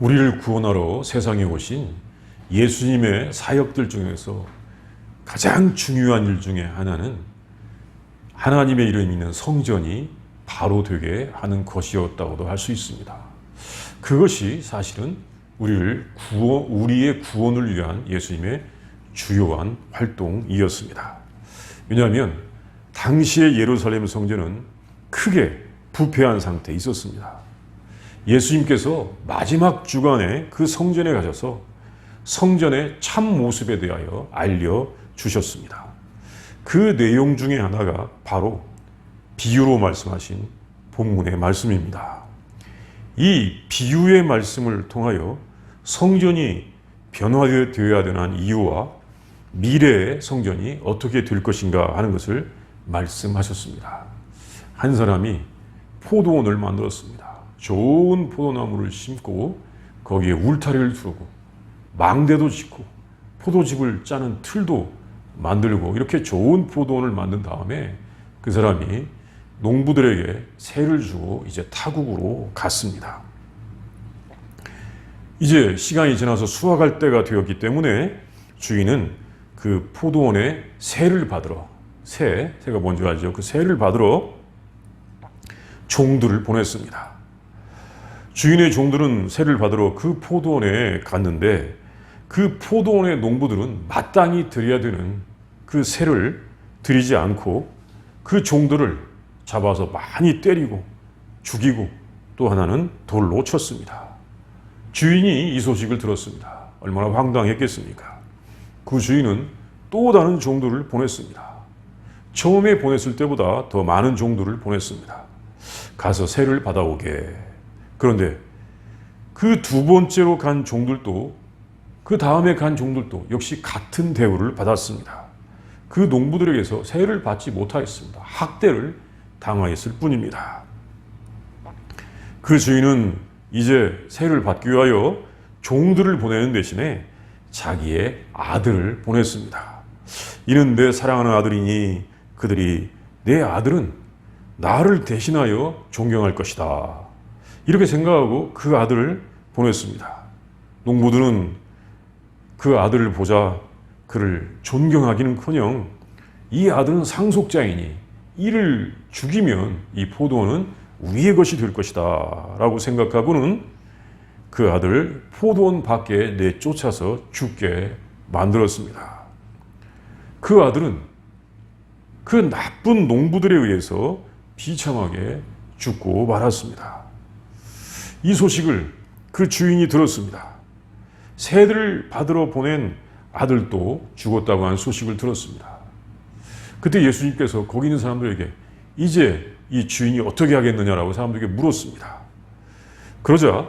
우리를 구원하러 세상에 오신 예수님의 사역들 중에서 가장 중요한 일 중에 하나는 하나님의 이름이 있는 성전이 바로 되게 하는 것이었다고도 할 수 있습니다. 그것이 사실은 우리를 구원, 우리의 구원을 위한 예수님의 주요한 활동이었습니다. 왜냐하면 당시의 예루살렘 성전은 크게 부패한 상태에 있었습니다. 예수님께서 마지막 주간에 그 성전에 가셔서 성전의 참 모습에 대하여 알려 주셨습니다. 그 내용 중에 하나가 바로 비유로 말씀하신 본문의 말씀입니다. 이 비유의 말씀을 통하여 성전이 변화되어야 되는 이유와 미래의 성전이 어떻게 될 것인가 하는 것을 말씀하셨습니다. 한 사람이 포도원을 만들었습니다. 좋은 포도나무를 심고 거기에 울타리를 두르고 망대도 짓고 포도즙을 짜는 틀도 만들고 이렇게 좋은 포도원을 만든 다음에 그 사람이 농부들에게 세를 주고 이제 타국으로 갔습니다. 이제 시간이 지나서 수확할 때가 되었기 때문에 주인은 그 포도원에 세를 받으러 세, 세가 뭔지 알죠? 그 세를 받으러 종들을 보냈습니다. 주인의 종들은 세를 받으러 그 포도원에 갔는데 그 포도원의 농부들은 마땅히 드려야 되는 그 세를 드리지 않고 그 종들을 잡아서 많이 때리고 죽이고 또 하나는 돌로 쳤습니다. 주인이 이 소식을 들었습니다. 얼마나 황당했겠습니까? 그 주인은 또 다른 종들을 보냈습니다. 처음에 보냈을 때보다 더 많은 종들을 보냈습니다. 가서 세를 받아오게. 그런데 그 두 번째로 간 종들도 그 다음에 간 종들도 역시 같은 대우를 받았습니다. 그 농부들에게서 세를 받지 못하였습니다. 학대를 당하였을 뿐입니다. 그 주인은 이제 세를 받기 위하여 종들을 보내는 대신에 자기의 아들을 보냈습니다. 이는 내 사랑하는 아들이니 그들이 내 아들은 나를 대신하여 존경할 것이다. 이렇게 생각하고 그 아들을 보냈습니다. 농부들은 그 아들을 보자 그를 존경하기는커녕 이 아들은 상속자이니 이를 죽이면 이 포도원은 우리의 것이 될 것이다 라고 생각하고는 그 아들을 포도원 밖에 내쫓아서 죽게 만들었습니다. 그 아들은 그 나쁜 농부들에 의해서 비참하게 죽고 말았습니다. 이 소식을 그 주인이 들었습니다. 새들을 받으러 보낸 아들도 죽었다고 하는 소식을 들었습니다. 그때 예수님께서 거기 있는 사람들에게 이제 이 주인이 어떻게 하겠느냐라고 사람들에게 물었습니다. 그러자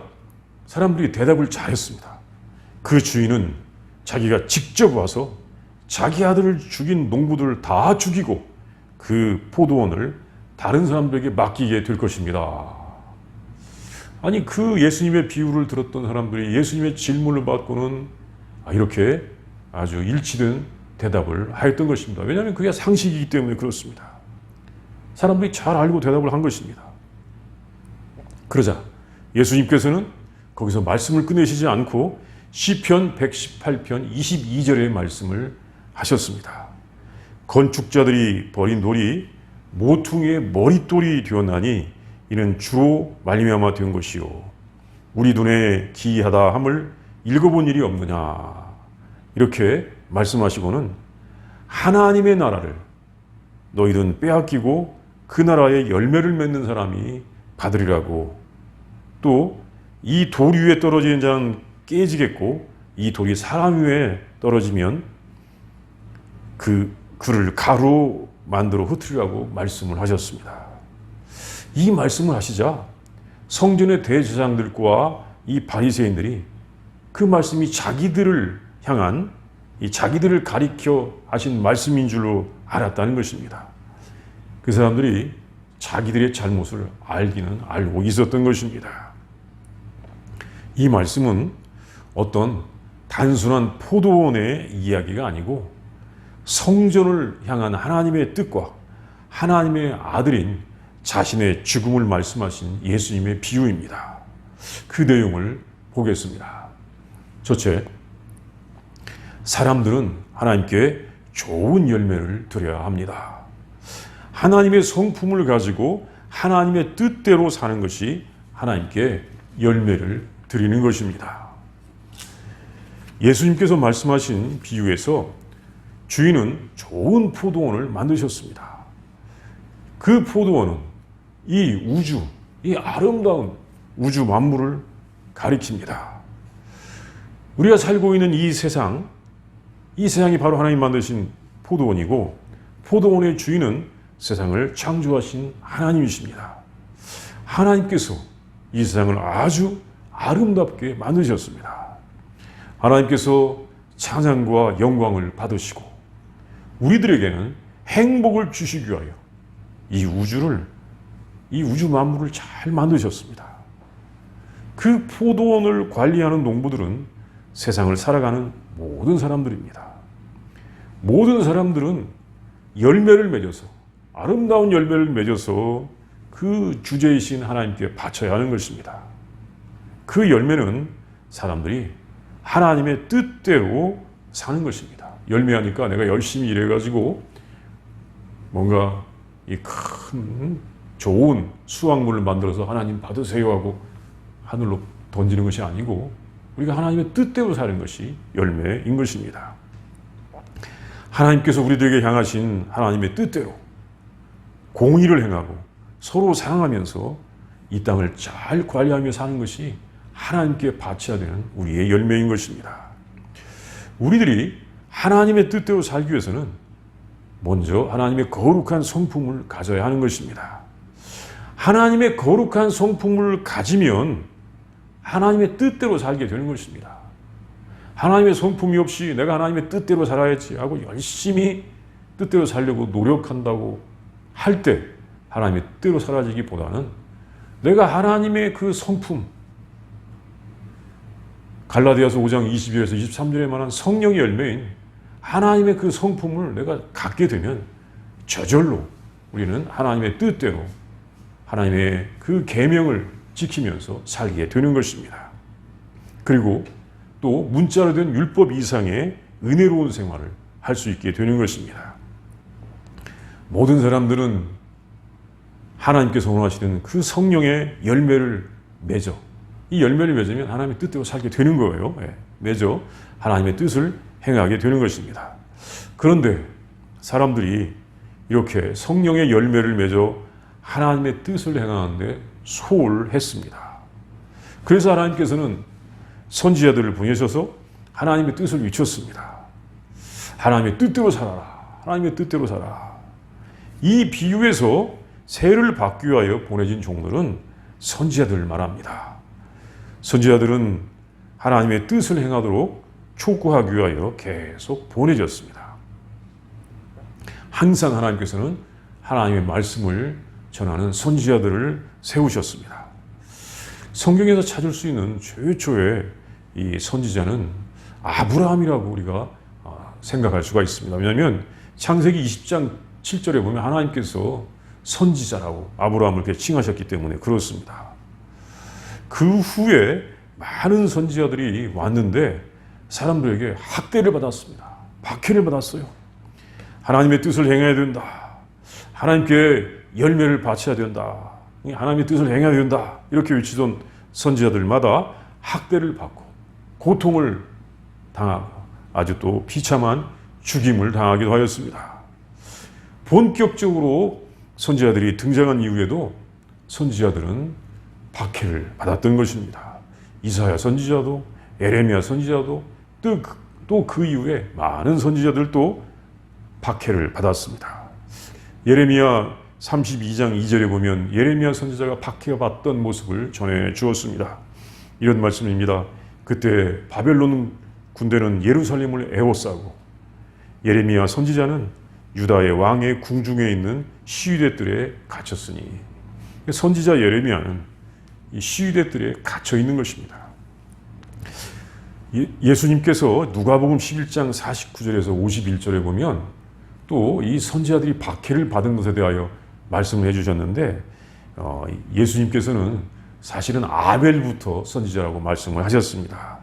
사람들이 대답을 잘했습니다. 그 주인은 자기가 직접 와서 자기 아들을 죽인 농부들을 다 죽이고 그 포도원을 다른 사람들에게 맡기게 될 것입니다. 아니 그 예수님의 비유를 들었던 사람들이 예수님의 질문을 받고는 아, 이렇게 아주 일치된 대답을 하였던 것입니다. 왜냐하면 그게 상식이기 때문에 그렇습니다. 사람들이 잘 알고 대답을 한 것입니다. 그러자 예수님께서는 거기서 말씀을 끝내시지 않고 시편 118편 22절의 말씀을 하셨습니다. 건축자들이 버린 돌이 모퉁이의 머릿돌이 되었나니 이는 주로 말미암아 된 것이요. 우리 눈에 기이하다 함을 읽어본 일이 없느냐? 이렇게 말씀하시고는 하나님의 나라를 너희들은 빼앗기고 그 나라의 열매를 맺는 사람이 받으리라고. 또 이 돌 위에 떨어지는 자는 깨지겠고 이 돌이 사람 위에 떨어지면 그 그를 가루 만들어 흩으리라고 말씀을 하셨습니다. 이 말씀을 하시자 성전의 대제사장들과 이 바리새인들이 그 말씀이 자기들을 향한 이 자기들을 가리켜 하신 말씀인 줄로 알았다는 것입니다. 그 사람들이 자기들의 잘못을 알기는 알고 있었던 것입니다. 이 말씀은 어떤 단순한 포도원의 이야기가 아니고 성전을 향한 하나님의 뜻과 하나님의 아들인 자신의 죽음을 말씀하신 예수님의 비유입니다. 그 내용을 보겠습니다. 첫째, 사람들은 하나님께 좋은 열매를 드려야 합니다. 하나님의 성품을 가지고 하나님의 뜻대로 사는 것이 하나님께 열매를 드리는 것입니다. 예수님께서 말씀하신 비유에서 주인은 좋은 포도원을 만드셨습니다. 그 포도원은 이 우주, 이 아름다운 우주 만물을 가리킵니다. 우리가 살고 있는 이 세상, 이 세상이 바로 하나님 만드신 포도원이고, 포도원의 주인은 세상을 창조하신 하나님이십니다. 하나님께서 이 세상을 아주 아름답게 만드셨습니다. 하나님께서 찬양과 영광을 받으시고 우리들에게는 행복을 주시기 위하여 이 우주를 이 우주 만물을 잘 만드셨습니다. 그 포도원을 관리하는 농부들은 세상을 살아가는 모든 사람들입니다. 모든 사람들은 열매를 맺어서 아름다운 열매를 맺어서 그 주제이신 하나님께 바쳐야 하는 것입니다. 그 열매는 사람들이 하나님의 뜻대로 사는 것입니다. 열매하니까 내가 열심히 일해가지고 뭔가 이 큰 좋은 수확물을 만들어서 하나님 받으세요 하고 하늘로 던지는 것이 아니고 우리가 하나님의 뜻대로 사는 것이 열매인 것입니다. 하나님께서 우리들에게 향하신 하나님의 뜻대로 공의를 행하고 서로 사랑하면서 이 땅을 잘 관리하며 사는 것이 하나님께 바쳐야 되는 우리의 열매인 것입니다. 우리들이 하나님의 뜻대로 살기 위해서는 먼저 하나님의 거룩한 성품을 가져야 하는 것입니다. 하나님의 거룩한 성품을 가지면 하나님의 뜻대로 살게 되는 것입니다. 하나님의 성품이 없이 내가 하나님의 뜻대로 살아야지 하고 열심히 뜻대로 살려고 노력한다고 할 때 하나님의 뜻대로 살아지기보다는 내가 하나님의 그 성품, 갈라디아서 5장 22절에서 23절에 말한 성령의 열매인 하나님의 그 성품을 내가 갖게 되면 저절로 우리는 하나님의 뜻대로 하나님의 그 계명을 지키면서 살게 되는 것입니다. 그리고 또 문자로 된 율법 이상의 은혜로운 생활을 할 수 있게 되는 것입니다. 모든 사람들은 하나님께서 원하시는 그 성령의 열매를 맺어 이 열매를 맺으면 하나님의 뜻대로 살게 되는 거예요. 예, 맺어 하나님의 뜻을 행하게 되는 것입니다. 그런데 사람들이 이렇게 성령의 열매를 맺어 하나님의 뜻을 행하는데 소홀했습니다. 그래서 하나님께서는 선지자들을 보내셔서 하나님의 뜻을 위쳤습니다. 하나님의 뜻대로 살아라. 하나님의 뜻대로 살아. 이 비유에서 세를 받기 위하여 보내진 종들은 선지자들을 말합니다. 선지자들은 하나님의 뜻을 행하도록 촉구하기 위하여 계속 보내졌습니다. 항상 하나님께서는 하나님의 말씀을 전하는 선지자들을 세우셨습니다. 성경에서 찾을 수 있는 최초의 이 선지자는 아브라함이라고 우리가 아, 생각할 수가 있습니다. 왜냐하면 창세기 20장 7절에 보면 하나님께서 선지자라고 아브라함을 칭하셨기 때문에 그렇습니다. 그 후에 많은 선지자들이 왔는데 사람들에게 학대를 받았습니다. 박해를 받았어요. 하나님의 뜻을 행해야 된다. 하나님께 열매를 바쳐야 된다. 하나님의 뜻을 행해야 된다. 이렇게 외치던 선지자들마다 학대를 받고 고통을 당하고 아주 또 비참한 죽임을 당하기도 하였습니다. 본격적으로 선지자들이 등장한 이후에도 선지자들은 박해를 받았던 것입니다. 이사야 선지자도 에레미야 선지자도 또 그 이후에 많은 선지자들도 박해를 받았습니다. 예레미야 32장 2절에 보면 예레미야 선지자가 박해가 받던 모습을 전해 주었습니다. 이런 말씀입니다. 그때 바벨론 군대는 예루살렘을 에워싸고 예레미야 선지자는 유다의 왕의 궁중에 있는 시위대들에 갇혔으니 선지자 예레미야는 이 시위대들에 갇혀 있는 것입니다. 예수님께서 누가복음 11장 49절에서 51절에 보면 또 이 선지자들이 박해를 받은 것에 대하여 말씀을 해주셨는데 어, 예수님께서는 사실은 아벨부터 선지자라고 말씀을 하셨습니다.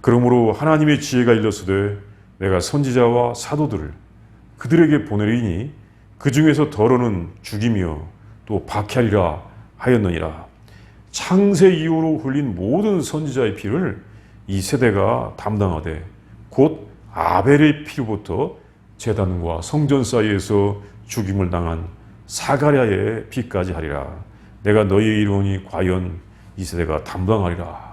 그러므로 하나님의 지혜가 일렀으되 내가 선지자와 사도들을 그들에게 보내리니 그 중에서 더러는 죽이며 또 박해하리라 하였느니라. 창세 이후로 흘린 모든 선지자의 피를 이 세대가 담당하되 곧 아벨의 피로부터 제단과 성전 사이에서 죽임을 당한 사가랴의 피까지 하리라. 내가 너희의 이론이 과연 이 세대가 담당하리라.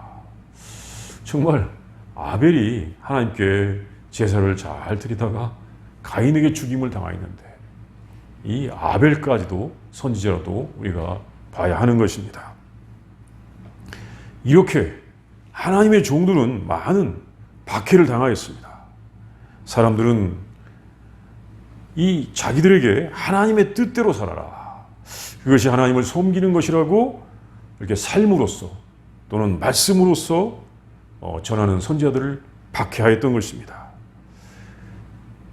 정말 아벨이 하나님께 제사를 잘 드리다가 가인에게 죽임을 당하였는데 이 아벨까지도 선지자라도 우리가 봐야 하는 것입니다. 이렇게 하나님의 종들은 많은 박해를 당하였습니다. 사람들은 이 자기들에게 하나님의 뜻대로 살아라. 그것이 하나님을 섬기는 것이라고 이렇게 삶으로써 또는 말씀으로써 어, 전하는 선지자들을 박해하였던 것입니다.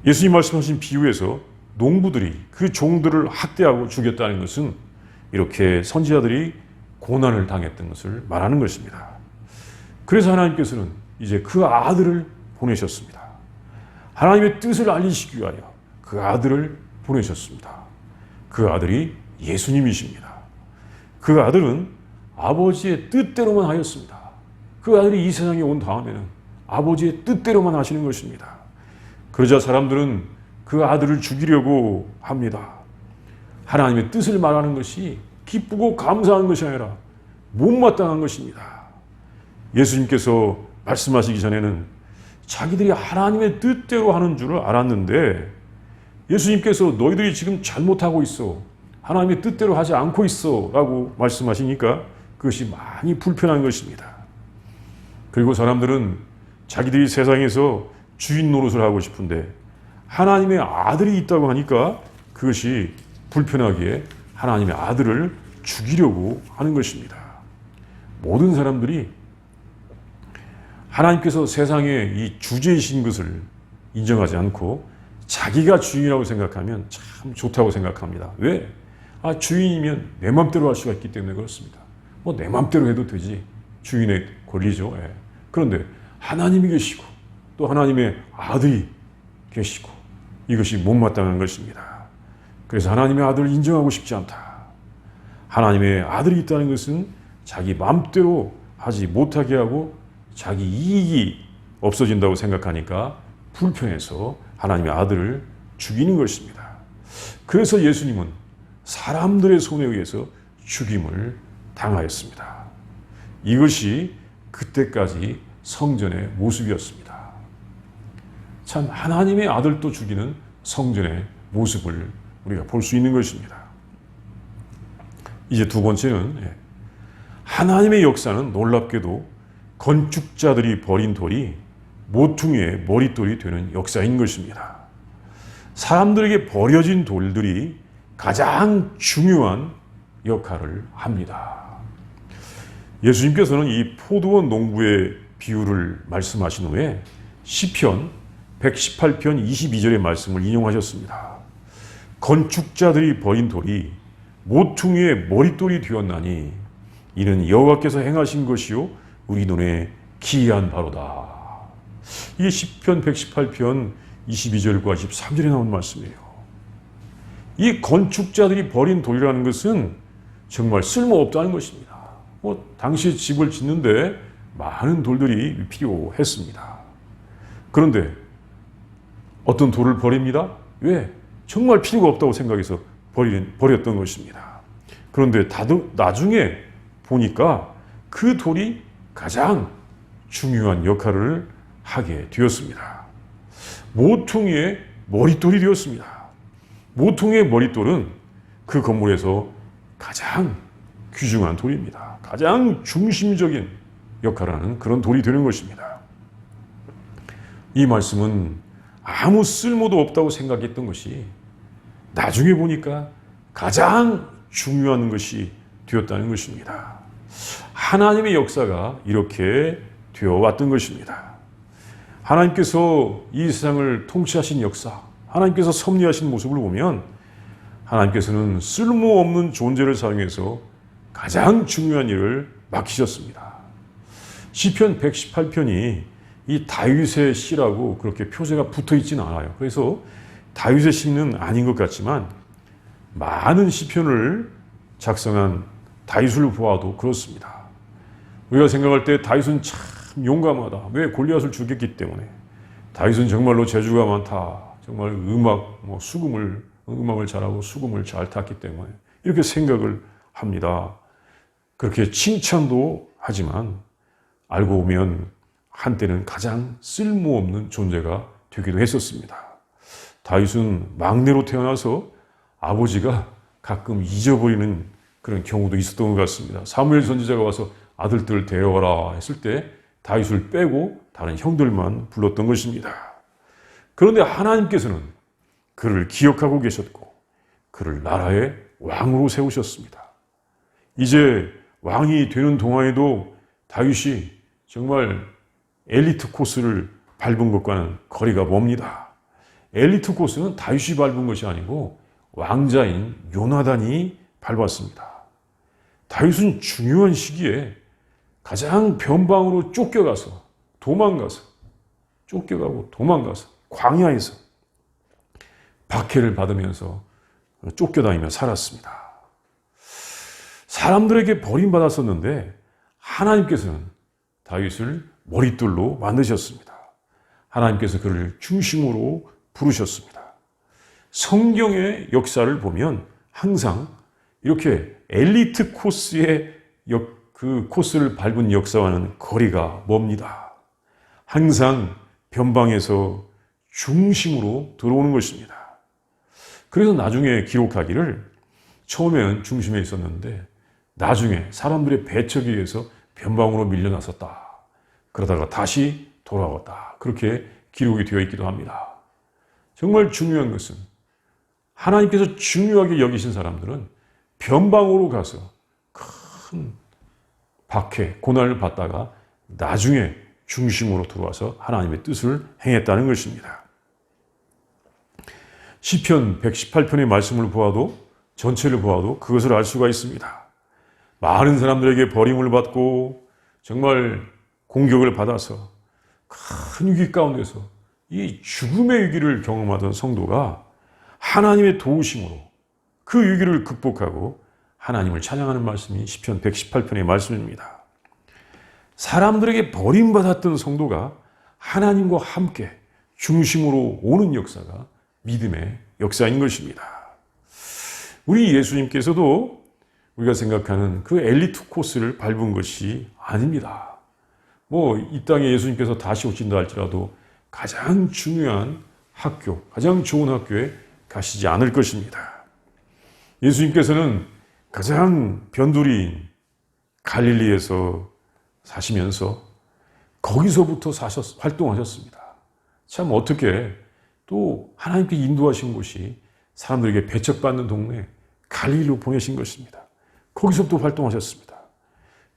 예수님 말씀하신 비유에서 농부들이 그 종들을 학대하고 죽였다는 것은 이렇게 선지자들이 고난을 당했던 것을 말하는 것입니다. 그래서 하나님께서는 이제 그 아들을 보내셨습니다. 하나님의 뜻을 알리시기 위하여 그 아들을 보내셨습니다. 그 아들이 예수님이십니다. 그 아들은 아버지의 뜻대로만 하였습니다. 그 아들이 이 세상에 온 다음에는 아버지의 뜻대로만 하시는 것입니다. 그러자 사람들은 그 아들을 죽이려고 합니다. 하나님의 뜻을 말하는 것이 기쁘고 감사한 것이 아니라 못마땅한 것입니다. 예수님께서 말씀하시기 전에는 자기들이 하나님의 뜻대로 하는 줄을 알았는데 예수님께서 너희들이 지금 잘못하고 있어. 하나님의 뜻대로 하지 않고 있어. 라고 말씀하시니까 그것이 많이 불편한 것입니다. 그리고 사람들은 자기들이 세상에서 주인 노릇을 하고 싶은데 하나님의 아들이 있다고 하니까 그것이 불편하기에 하나님의 아들을 죽이려고 하는 것입니다. 모든 사람들이 하나님께서 세상에 이 주제이신 것을 인정하지 않고 자기가 주인이라고 생각하면 참 좋다고 생각합니다. 왜? 아, 주인이면 내 맘대로 할 수가 있기 때문에 그렇습니다. 뭐 내 맘대로 해도 되지. 주인의 권리죠. 예. 그런데 하나님이 계시고 또 하나님의 아들이 계시고 이것이 못마땅한 것입니다. 그래서 하나님의 아들을 인정하고 싶지 않다. 하나님의 아들이 있다는 것은 자기 마음대로 하지 못하게 하고 자기 이익이 없어진다고 생각하니까 불편해서 하나님의 아들을 죽이는 것입니다. 그래서 예수님은 사람들의 손에 의해서 죽임을 당하였습니다. 이것이 그때까지 성전의 모습이었습니다. 참 하나님의 아들도 죽이는 성전의 모습을 우리가 볼 수 있는 것입니다. 이제 두 번째는 예, 하나님의 역사는 놀랍게도 건축자들이 버린 돌이 모퉁이의 머릿돌이 되는 역사인 것입니다. 사람들에게 버려진 돌들이 가장 중요한 역할을 합니다. 예수님께서는 이 포도원 농부의 비유를 말씀하신 후에 시편 118편 22절의 말씀을 인용하셨습니다. 건축자들이 버린 돌이 모퉁이의 머릿돌이 되었나니 이는 여호와께서 행하신 것이요 우리 눈에 기이한 바로다. 이게 시편 118편 22절과 23절에 나온 말씀이에요. 이 건축자들이 버린 돌이라는 것은 정말 쓸모없다는 것입니다. 뭐 당시 집을 짓는데 많은 돌들이 필요했습니다. 그런데 어떤 돌을 버립니다. 왜? 정말 필요가 없다고 생각해서 버린, 버렸던 것입니다. 그런데 다도, 나중에 보니까 그 돌이 가장 중요한 역할을 하게 되었습니다. 모퉁이의 머릿돌이 되었습니다. 모퉁이의 머릿돌은 그 건물에서 가장 귀중한 돌입니다. 가장 중심적인 역할을 하는 그런 돌이 되는 것입니다. 이 말씀은 아무 쓸모도 없다고 생각했던 것이 나중에 보니까 가장 중요한 것이 되었다는 것입니다. 하나님의 역사가 이렇게 되어 왔던 것입니다. 하나님께서 이 세상을 통치하신 역사, 하나님께서 섭리하신 모습을 보면 하나님께서는 쓸모없는 존재를 사용해서 가장 중요한 일을 맡기셨습니다. 시편 118편이 이 다윗의 시라고 그렇게 표제가 붙어 있지는 않아요. 그래서 다윗의 시는 아닌 것 같지만 많은 시편을 작성한 다윗을 보아도 그렇습니다. 우리가 생각할 때 다윗은 참 용감하다. 왜 골리앗을 죽였기 때문에. 다윗은 정말로 재주가 많다. 정말 음악, 뭐 수금을 음악을 잘하고 수금을 잘 탔기 때문에 이렇게 생각을 합니다. 그렇게 칭찬도 하지만 알고 보면 한때는 가장 쓸모없는 존재가 되기도 했었습니다. 다윗은 막내로 태어나서 아버지가 가끔 잊어버리는 그런 경우도 있었던 것 같습니다. 사무엘 선지자가 와서 아들들 데려와라 했을 때 다윗을 빼고 다른 형들만 불렀던 것입니다. 그런데 하나님께서는 그를 기억하고 계셨고 그를 나라의 왕으로 세우셨습니다. 이제 왕이 되는 동안에도 다윗이 정말 엘리트 코스를 밟은 것과는 거리가 멉니다. 엘리트 코스는 다윗이 밟은 것이 아니고 왕자인 요나단이 밟았습니다. 다윗은 중요한 시기에 가장 변방으로 쫓겨가서 도망가서 쫓겨가고 도망가서 광야에서 박해를 받으면서 쫓겨다니며 살았습니다. 사람들에게 버림받았었는데 하나님께서는 다윗을 머릿돌로 만드셨습니다. 하나님께서 그를 중심으로 부르셨습니다. 성경의 역사를 보면 항상 이렇게 엘리트 코스의 역, 그 코스를 밟은 역사와는 거리가 멉니다. 항상 변방에서 중심으로 들어오는 것입니다. 그래서 나중에 기록하기를 처음에는 중심에 있었는데 나중에 사람들의 배척에 의해서 변방으로 밀려났었다. 그러다가 다시 돌아왔다. 그렇게 기록이 되어 있기도 합니다. 정말 중요한 것은 하나님께서 중요하게 여기신 사람들은 변방으로 가서 큰 박해, 고난을 받다가 나중에 중심으로 들어와서 하나님의 뜻을 행했다는 것입니다. 시편 118편의 말씀을 보아도 전체를 보아도 그것을 알 수가 있습니다. 많은 사람들에게 버림을 받고 정말 공격을 받아서 큰 위기 가운데서 이 죽음의 위기를 경험하던 성도가 하나님의 도우심으로 그 위기를 극복하고 하나님을 찬양하는 말씀이 시편 118편의 말씀입니다. 사람들에게 버림받았던 성도가 하나님과 함께 중심으로 오는 역사가 믿음의 역사인 것입니다. 우리 예수님께서도 우리가 생각하는 그 엘리트 코스를 밟은 것이 아닙니다. 뭐, 이 땅에 예수님께서 다시 오신다 할지라도 가장 중요한 학교, 가장 좋은 학교에 가시지 않을 것입니다. 예수님께서는 가장 변두리인 갈릴리에서 사시면서 거기서부터 사셨, 활동하셨습니다. 참 어떻게 또 하나님께 인도하신 곳이 사람들에게 배척받는 동네 갈릴리로 보내신 것입니다. 거기서부터 활동하셨습니다.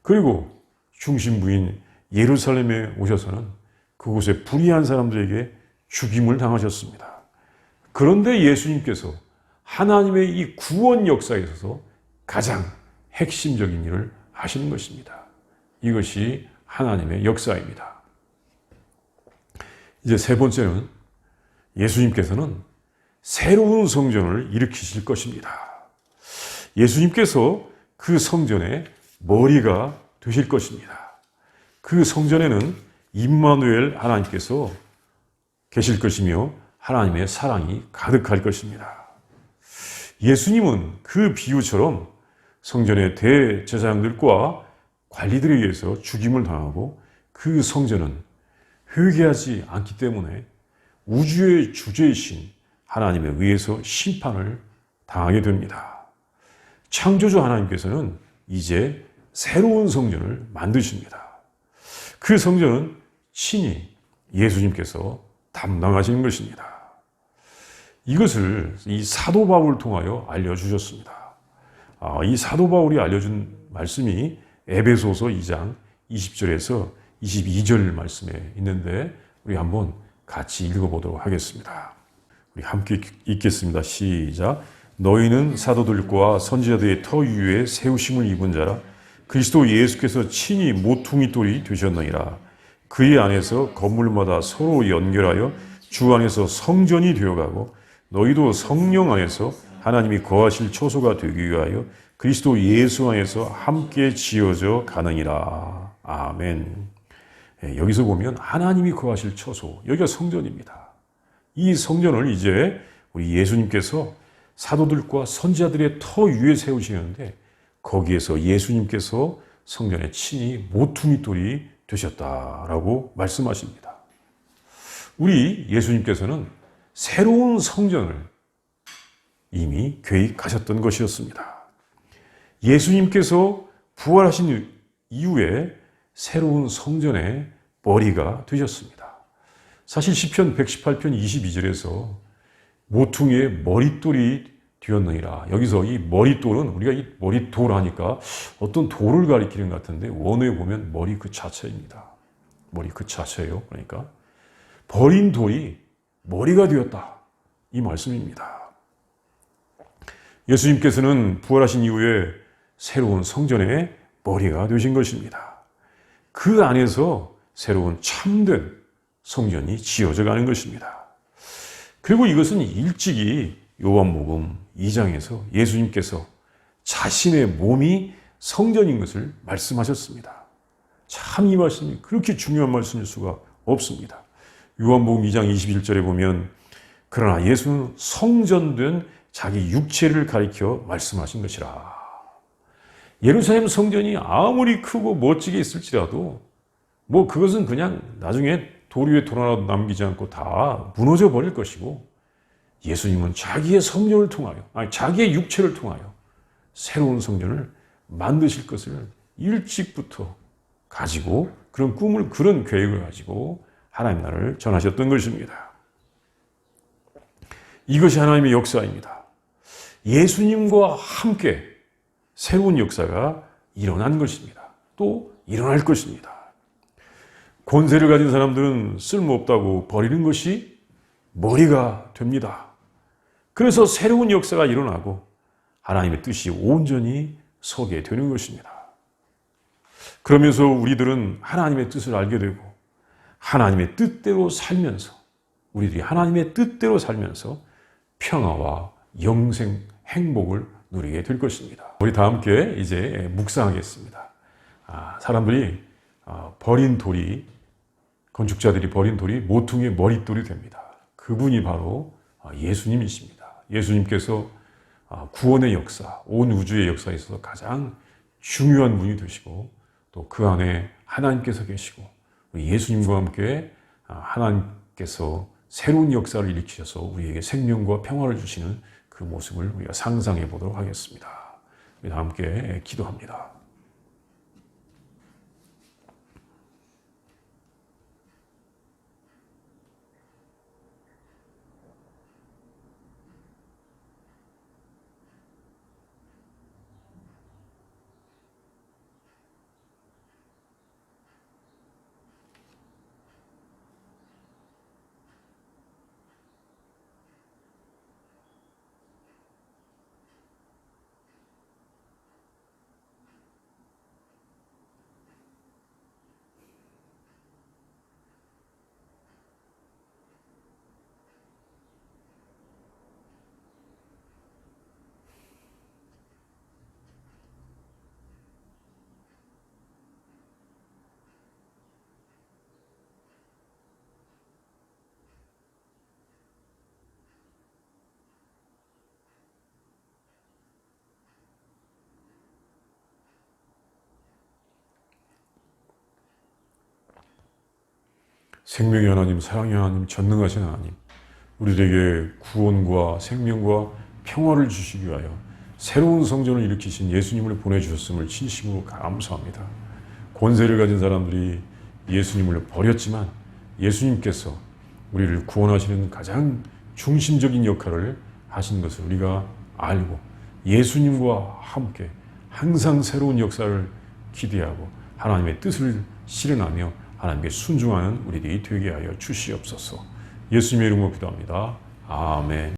그리고 중심부인 예루살렘에 오셔서는 그곳에 불의한 사람들에게 죽임을 당하셨습니다. 그런데 예수님께서 하나님의 이 구원 역사에 있어서 가장 핵심적인 일을 하시는 것입니다. 이것이 하나님의 역사입니다. 이제 세 번째는 예수님께서는 새로운 성전을 일으키실 것입니다. 예수님께서 그 성전의 머리가 되실 것입니다. 그 성전에는 임마누엘 하나님께서 계실 것이며 하나님의 사랑이 가득할 것입니다. 예수님은 그 비유처럼 성전의 대제사장들과 관리들에 의해서 죽임을 당하고 그 성전은 회개하지 않기 때문에 우주의 주제이신 하나님에 의해서 심판을 당하게 됩니다. 창조주 하나님께서는 이제 새로운 성전을 만드십니다. 그 성전은 친히 예수님께서 담당하시는 것입니다. 이것을 이 사도 바울을 통하여 알려주셨습니다. 아, 이 사도 바울이 알려준 말씀이 에베소서 2장 20절에서 22절 말씀에 있는데 우리 한번 같이 읽어보도록 하겠습니다. 우리 함께 읽겠습니다. 시작. 너희는 사도들과 선지자들의 터 위에 세우심을 입은 자라 그리스도 예수께서 친히 모퉁이 돌이 되셨느니라 그의 안에서 건물마다 서로 연결하여 주 안에서 성전이 되어가고 너희도 성령 안에서 하나님이 거하실 초소가 되기 위하여 그리스도 예수 안에서 함께 지어져 가느니라 아멘 예, 여기서 보면 하나님이 거하실 처소, 여기가 성전입니다. 이 성전을 이제 우리 예수님께서 사도들과 선지자들의 터 위에 세우시는데 거기에서 예수님께서 성전에 친히 모퉁이 돌이 되셨다라고 말씀하십니다. 우리 예수님께서는 새로운 성전을 이미 계획하셨던 것이었습니다. 예수님께서 부활하신 이후에 새로운 성전의 머리가 되셨습니다. 사실 시편 118편 22절에서 모퉁이의 머릿돌이 되었느니라. 여기서 이 머릿돌은 우리가 이 머릿돌 하니까 어떤 돌을 가리키는 것 같은데 원어에 보면 머리 그 자체입니다. 머리 그 자체예요. 그러니까 버린 돌이 머리가 되었다. 이 말씀입니다. 예수님께서는 부활하신 이후에 새로운 성전의 머리가 되신 것입니다. 그 안에서 새로운 참된 성전이 지어져 가는 것입니다. 그리고 이것은 일찍이 요한복음 2장에서 예수님께서 자신의 몸이 성전인 것을 말씀하셨습니다. 참 이 말씀이 그렇게 중요한 말씀일 수가 없습니다. 요한복음 2장 21절에 보면 그러나 예수는 성전된 자기 육체를 가리켜 말씀하신 것이라. 예루살렘 성전이 아무리 크고 멋지게 있을지라도 뭐 그것은 그냥 나중에 돌 위에 돌 하나도 남기지 않고 다 무너져 버릴 것이고 예수님은 자기의 성전을 통하여 아니 자기의 육체를 통하여 새로운 성전을 만드실 것을 일찍부터 가지고 그런 꿈을 그런 계획을 가지고 하나님 나라를 전하셨던 것입니다. 이것이 하나님의 역사입니다. 예수님과 함께 새로운 역사가 일어난 것입니다. 또 일어날 것입니다. 권세를 가진 사람들은 쓸모없다고 버리는 것이 머리가 됩니다. 그래서 새로운 역사가 일어나고 하나님의 뜻이 온전히 서게 되는 것입니다. 그러면서 우리들은 하나님의 뜻을 알게 되고 하나님의 뜻대로 살면서 우리들이 하나님의 뜻대로 살면서 평화와 영생, 행복을 누리게 될 것입니다. 우리 다 함께 이제 묵상하겠습니다. 아, 사람들이 아, 버린 돌이 건축자들이 버린 돌이 모퉁이의 머릿돌이 됩니다. 그분이 바로 아, 예수님이십니다. 예수님께서 아, 구원의 역사, 온 우주의 역사에 있어서 가장 중요한 분이 되시고 또 그 안에 하나님께서 계시고 예수님과 함께 아, 하나님께서 새로운 역사를 일으키셔서 우리에게 생명과 평화를 주시는 그 모습을 우리가 상상해 보도록 하겠습니다. 함께 기도합니다. 생명의 하나님, 사랑의 하나님, 전능하신 하나님, 우리들에게 구원과 생명과 평화를 주시기 위하여 새로운 성전을 일으키신 예수님을 보내주셨음을 진심으로 감사합니다. 권세를 가진 사람들이 예수님을 버렸지만 예수님께서 우리를 구원하시는 가장 중심적인 역할을 하신 것을 우리가 알고 예수님과 함께 항상 새로운 역사를 기대하고 하나님의 뜻을 실현하며 하나님께 순종하는 우리들이 되게 하여 주시옵소서. 예수님의 이름으로 기도합니다. 아멘.